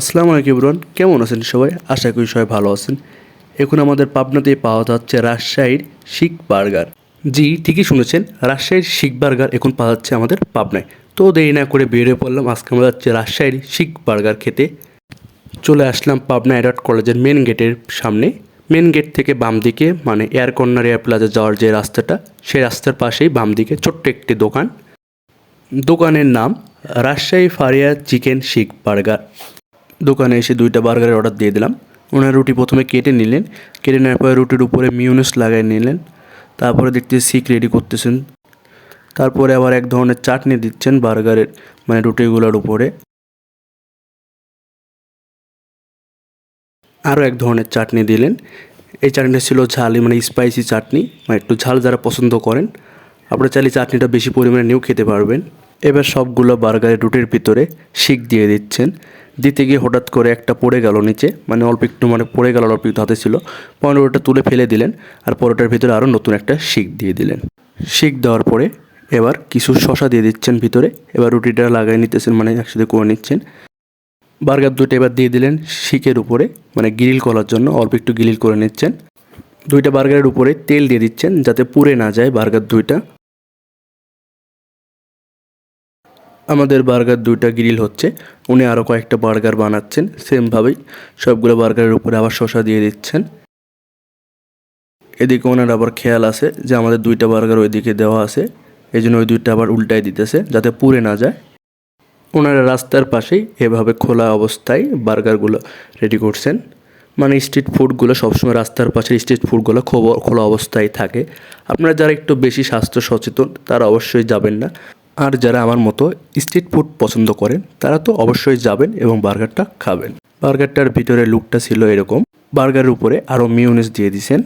আসসালামু আলাইকুম ইবরান কেমন আছেন সবাই? আশা করি সবাই ভালো আছেন। এখন আমাদের পাবনাতেই পাওয়া যাচ্ছে রাজশাহীর শিক বার্গার। জি, ঠিকই শুনেছেন, রাজশাহীর শিক বার্গার এখন পাওয়া যাচ্ছে আমাদের পাবনায়। তো দেরি না করে বেরিয়ে পড়লাম, আজকে আমরা যাচ্ছি রাজশাহীর শিক বার্গার খেতে। চলে আসলাম পাবনা অ্যাডার্ট কলেজের মেন গেটের সামনে। মেন গেট থেকে বাম দিকে মানে এয়ার কর্নার এয়ার প্লাজা যাওয়ার যে রাস্তাটা, সেই রাস্তার পাশেই বাম দিকে ছোট্ট একটি দোকান। দোকানের নাম রাজশাহী ফারিয়া চিকেন শিক বার্গার। দোকানে এসে দুইটা বার্গারের অর্ডার দিয়ে দিলাম। ওনার রুটি প্রথমে কেটে নিলেন। কেটে নেওয়ার পরে রুটির উপরে মিউনিস লাগাই নিলেন। তারপরে দেখতে শিক রেডি করতেছেন। তারপরে আবার এক ধরনের চাটনি দিচ্ছেন বার্গারের মানে রুটিগুলোর উপরে। আরও এক ধরনের চাটনি দিলেন। এই চাটনিটা ছিল ঝালি মানে স্পাইসি চাটনি। মানে একটু ঝাল যারা পছন্দ করেন, আপনারা চাইলে চাটনিটা বেশি পরিমাণে নিয়েও খেতে পারবেন। এবার সবগুলো বার্গারের রুটির ভিতরে শিক দিয়ে দিচ্ছেন। দিতে গিয়ে হঠাৎ করে একটা পড়ে গেল নিচে মানে অল্প একটু মানে পড়ে গেল, অল্প একটু হাতে ছিল। পনেরোটা তুলে ফেলে দিলেন আর পরোটার ভিতরে আরও নতুন একটা শিক দিয়ে দিলেন। শিক দেওয়ার পরে এবার কিছু শশা দিয়ে দিচ্ছেন ভিতরে। এবার রুটিটা লাগাই নিতেছেন মানে একসাথে করে নিচ্ছেন। বার্গার দুটো এবার দিয়ে দিলেন শিকের উপরে মানে গ্রিল করার জন্য অল্প একটু গ্রিল করে নিচ্ছেন। দুইটা বার্গারের উপরে তেল দিয়ে দিচ্ছেন যাতে পুড়ে না যায় বার্গার দুইটা। আমাদের বার্গার দুইটা গ্রিল হচ্ছে। উনি আরও কয়েকটা বার্গার বানাচ্ছেন সেমভাবেই সবগুলো বার্গারের উপরে আবার শসা দিয়ে দিচ্ছেন। এদিকে ওনার আবার খেয়াল আছে যে আমাদের দুইটা বার্গার ওইদিকে দেওয়া আছে। এই জন্য ওই দুইটা আবার উল্টাই দিতেছে, যাতে পুড়ে না যায়। ওনারা রাস্তার পাশেই এভাবে খোলা অবস্থায় বার্গারগুলো রেডি করছেন। মানে স্ট্রিট ফুডগুলো সবসময় রাস্তার পাশে স্ট্রিট ফুডগুলো খোলা অবস্থায় থাকে। আপনারা যারা একটু বেশি স্বাস্থ্য সচেতন, তারা অবশ্যই যাবেন না। আর যারা আমার মতো স্ট্রিট ফুড পছন্দ করেন, তারা তো অবশ্যই যাবেন এবং বার্গারটা খাবেন। বার্গারটার ভিতরে লুকটা ছিল এরকম। বার্গারের উপরে আরও মিউনিস দিয়ে দিছেন।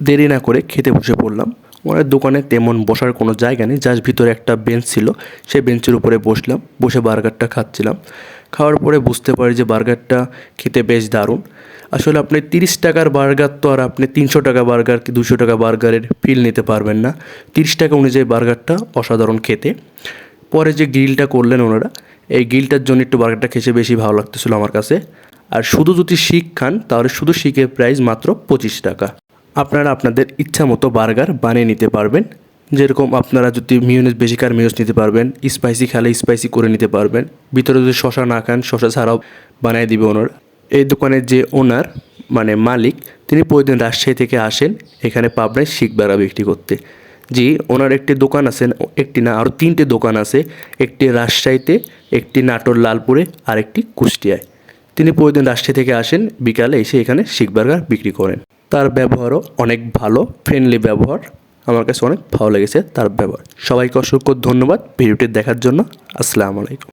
দেরি না করে খেতে বসে পড়লাম। ওনার দোকানে তেমন বসার কোনো জায়গা নেই যার ভিতরে একটা বেঞ্চ ছিল। সেই বেঞ্চের উপরে বসলাম, বসে বার্গারটা খাচ্ছিলাম। খাওয়ার পরে বুঝতে পারি যে বার্গারটা খেতে বেশ দারুণ। আসলে আপনি তিরিশ টাকার বার্গার তো আর আপনি তিনশো টাকা বার্গার কি দুশো টাকা বার্গারের ফিল নিতে পারবেন না। তিরিশ টাকা অনুযায়ী বার্গারটা অসাধারণ খেতে। পরে যে গ্রিলটা করলেন ওনারা, এই গ্রিলটার জন্য একটু বার্গারটা খেতে বেশি ভালো লাগতেছিল আমার কাছে। আর শুধু যদি শিক খান, তাহলে শুধু শিকের প্রাইস মাত্র পঁচিশ টাকা। আপনারা আপনাদের ইচ্ছা মতো বার্গার বানিয়ে নিতে পারবেন। যেরকম আপনারা যদি মিউনিস বেশি কার মিউনিস নিতে পারবেন স্পাইসি খেলে স্পাইসি করে নিতে পারবেন। ভিতরে যদি শশা না খান শশা ছাড়াও বানিয়ে দিবে ওনার। এই দোকানের যে ওনার মানে মালিক, তিনি প্রতিদিন রাজশাহী থেকে আসেন, এখানে পাবনায় শিক বার্গার বিক্রি করতে। জি, ওনার একটি দোকান আছে, একটি না আরও তিনটে দোকান আছে, একটি রাজশাহীতে, একটি নাটোর লালপুরে আর একটি কুষ্টিয়ায়। তিনি প্রতিদিন রাজশাহী থেকে আসেন, বিকালে এসে এখানে শিক বার্গার বিক্রি করেন। তার ব্যবহারও অনেক ভালো ফ্রেন্ডলি ব্যবহার। আমার কাছে অনেক ভালো লেগেছে তার ব্যবহার। সবাইকে অসংখ্য ধন্যবাদ ভিডিওটি দেখার জন্য। আসসালামু আলাইকুম।